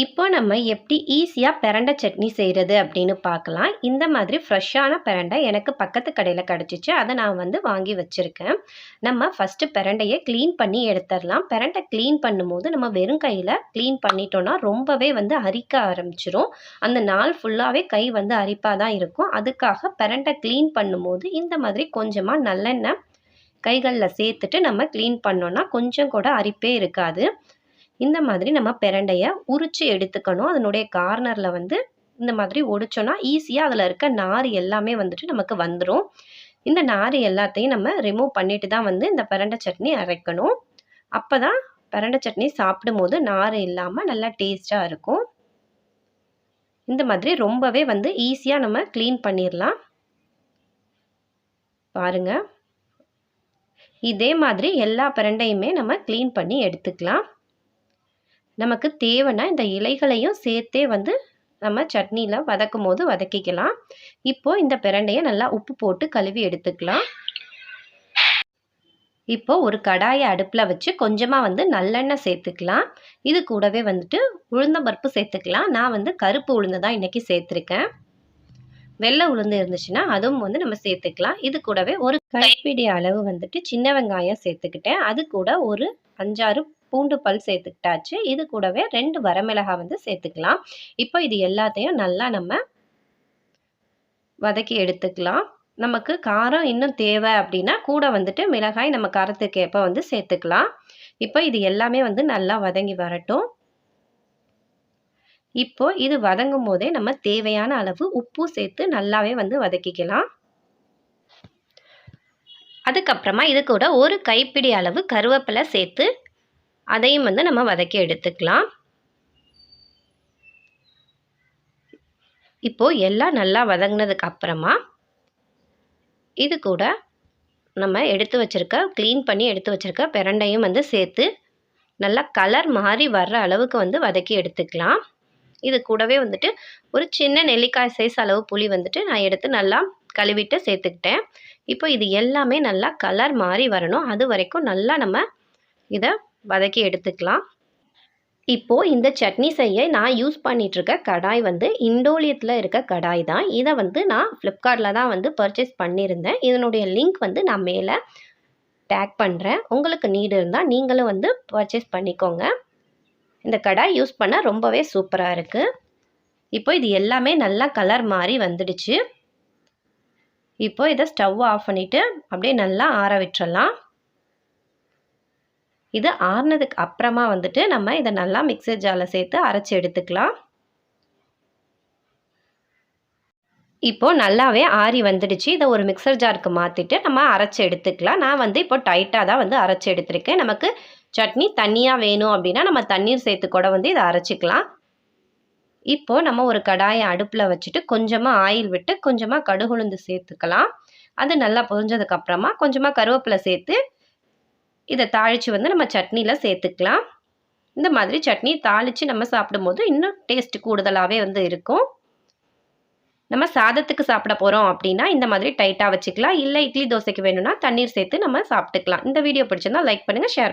இப்போ நம்ம எப்படி ஈஸியாக பிரண்டை சட்னி செய்கிறது அப்படின்னு பார்க்கலாம். இந்த மாதிரி ஃப்ரெஷ்ஷான பிரண்டை எனக்கு பக்கத்து கடையில் கிடச்சிச்சு. அதை நான் வந்து வாங்கி வச்சுருக்கேன். நம்ம ஃபஸ்ட்டு பிரண்டையை க்ளீன் பண்ணி எடுத்துடலாம். பிரண்டை க்ளீன் பண்ணும்போது நம்ம வெறும் கையில் க்ளீன் பண்ணிட்டோன்னா ரொம்பவே வந்து அரிக்க ஆரம்பிச்சிரும். அந்த நாள் ஃபுல்லாகவே கை வந்து அரிப்பாக தான் இருக்கும். அதுக்காக பிரண்டை க்ளீன் பண்ணும்போது இந்த மாதிரி கொஞ்சமாக நல்லெண்ணெய் கைகளில் சேர்த்துட்டு நம்ம க்ளீன் பண்ணோன்னா கொஞ்சம் கூட அரிப்பே இருக்காது. இந்த மாதிரி நம்ம பிரண்டையை உரித்து எடுத்துக்கணும். அதனுடைய கார்னரில் வந்து இந்த மாதிரி ஒடிச்சோன்னா ஈஸியாக அதில் இருக்க நார் எல்லாமே வந்துட்டு நமக்கு வந்துடும் இந்த நார் எல்லாத்தையும் நம்ம ரிமூவ் பண்ணிட்டு தான் வந்து இந்த பிரண்டை சட்னி அரைக்கணும். அப்போ தான் பிரண்டை சட்னி சாப்பிடும் போது நார் இல்லாமல் நல்லா டேஸ்ட்டாக இருக்கும். இந்த மாதிரி ரொம்பவே வந்து ஈஸியாக நம்ம க்ளீன் பண்ணிடலாம் பாருங்கள் இதே மாதிரி எல்லா பிரண்டையுமே நம்ம க்ளீன் பண்ணி எடுத்துக்கலாம். நமக்கு தேவைன்னா இந்த இலைகளையும் சேர்த்தே வந்து நம்ம சட்னியில் வதக்கும் போது வதக்கிக்கலாம். இப்போது இந்த பிரண்டையை நல்லா உப்பு போட்டு கழுவி எடுத்துக்கலாம். இப்போ ஒரு கடாயை அடுப்பில் வச்சு கொஞ்சமாக வந்து நல்லெண்ணெய் சேர்த்துக்கலாம். இது கூடவே வந்துட்டு உளுந்தம்பருப்பு சேர்த்துக்கலாம். நான் வந்து கருப்பு உளுந்து தான் இன்றைக்கி சேர்த்துருக்கேன். வெள்ளை உளுந்து இருந்துச்சுன்னா அதுவும் வந்து நம்ம சேர்த்துக்கலாம். இது கூடவே ஒரு கைப்பிடி அளவு வந்துட்டு சின்ன வெங்காயம் சேர்த்துக்கிட்டேன். அது கூட ஒரு அஞ்சாறு பூண்டு பல் சேர்த்துக்கிட்டாச்சு. இது கூடவே ரெண்டு வரமிளகாய் வந்து சேர்த்துக்கலாம். இப்போ இது எல்லாத்தையும் நல்லா நம்ம வதக்கி எடுத்துக்கலாம். நமக்கு காரம் இன்னும் தேவை அப்படின்னா கூட வந்துட்டு மிளகாய் நம்ம காரத்துக்கு ஏற்ப வந்து சேர்த்துக்கலாம். இப்போ இது எல்லாமே வந்து நல்லா வதங்கி வரட்டும். இப்போ இது வதங்கும் போதே நம்ம தேவையான அளவு உப்பு சேர்த்து நல்லாவே வந்து வதக்கிக்கலாம். அதுக்கப்புறமா இது கூட ஒரு கைப்பிடி அளவு கருவேப்பிலை சேர்த்து அதையும் வந்து நம்ம வதக்கி எடுத்துக்கலாம். இப்போது எல்லாம் நல்லா வதங்கினதுக்கு அப்புறமா இது கூட நம்ம எடுத்து வச்சுருக்க க்ளீன் பண்ணி எடுத்து வச்சுருக்க பிரண்டையும் வந்து சேர்த்து நல்லா கலர் மாறி வர்ற அளவுக்கு வந்து வதக்கி எடுத்துக்கலாம். இது கூடவே வந்துட்டு ஒரு சின்ன நெல்லிக்காய் சைஸ் அளவு புளி வந்துட்டு நான் எடுத்து நல்லா கழுவிட்டு சேர்த்துக்கிட்டேன். இப்போ இது எல்லாமே நல்லா கலர் மாறி வரணும். அது வரைக்கும் நல்லா நம்ம இதை வதக்கி எடுத்துக்கலாம். இப்போது இந்த சட்னி செய்ய நான் யூஸ் பண்ணிகிட்ருக்க கடாய் வந்து இண்டோலியத்தில் இருக்க கடாய் தான். இதை வந்து நான் ஃப்ளிப்கார்ட்டில் தான் வந்து பர்ச்சேஸ் பண்ணியிருந்தேன். இதனுடைய லிங்க் வந்து நான் மேலே டேக் பண்ணுறேன் உங்களுக்கு நீடு இருந்தால் நீங்களும் வந்து பர்ச்சேஸ் பண்ணிக்கோங்க. இந்த கடாய் யூஸ் பண்ண ரொம்பவே சூப்பராக இருக்குது இப்போ இது எல்லாமே நல்லா கலர் மாறி வந்துடுச்சு. இப்போ இதை ஸ்டவ் ஆஃப் பண்ணிவிட்டு அப்படியே நல்லா ஆற விட்டுறலாம். இது ஆறுனதுக்கு அப்புறமா வந்துட்டு நம்ம இதை நல்லா மிக்சர் ஜாரில் சேர்த்து அரைச்சி எடுத்துக்கலாம். இப்போது நல்லாவே ஆறி வந்துடுச்சு. இதை ஒரு மிக்சர் ஜாருக்கு மாற்றிட்டு நம்ம அரைச்சி எடுத்துக்கலாம். நான் வந்து இப்போ டைட்டாக தான் வந்து அரைச்சி எடுத்திருக்கேன். நமக்கு சட்னி தண்ணியாக வேணும் அப்படின்னா நம்ம தண்ணீர் சேர்த்து கூட வந்து இதை அரைச்சிக்கலாம். இப்போது நம்ம ஒரு கடாயை அடுப்பில் வச்சுட்டு கொஞ்சமாக ஆயில் விட்டு கொஞ்சமாக கடுகுளுந்து சேர்த்துக்கலாம். அது நல்லா பொரிஞ்சதுக்கப்புறமா கொஞ்சமாக கருவேப்பிலை சேர்த்து இதை தாளித்து வந்து நம்ம சட்னியில் சேர்த்துக்கலாம். இந்த மாதிரி சட்னி தாளித்து நம்ம சாப்பிடும்போது இன்னும் டேஸ்ட் கூடுதலாகவே வந்து இருக்கும். நம்ம சாதத்துக்கு சாப்பிட போகிறோம் அப்படின்னா இந்த மாதிரி டைட்டாக வச்சுக்கலாம். இல்லை இட்லி தோசைக்கு வேணும்னா தண்ணீர் சேர்த்து நம்ம சாப்பிட்டுக்கலாம். இந்த வீடியோ பிடிச்சிருந்தா லைக் பண்ணுங்கள் ஷேர்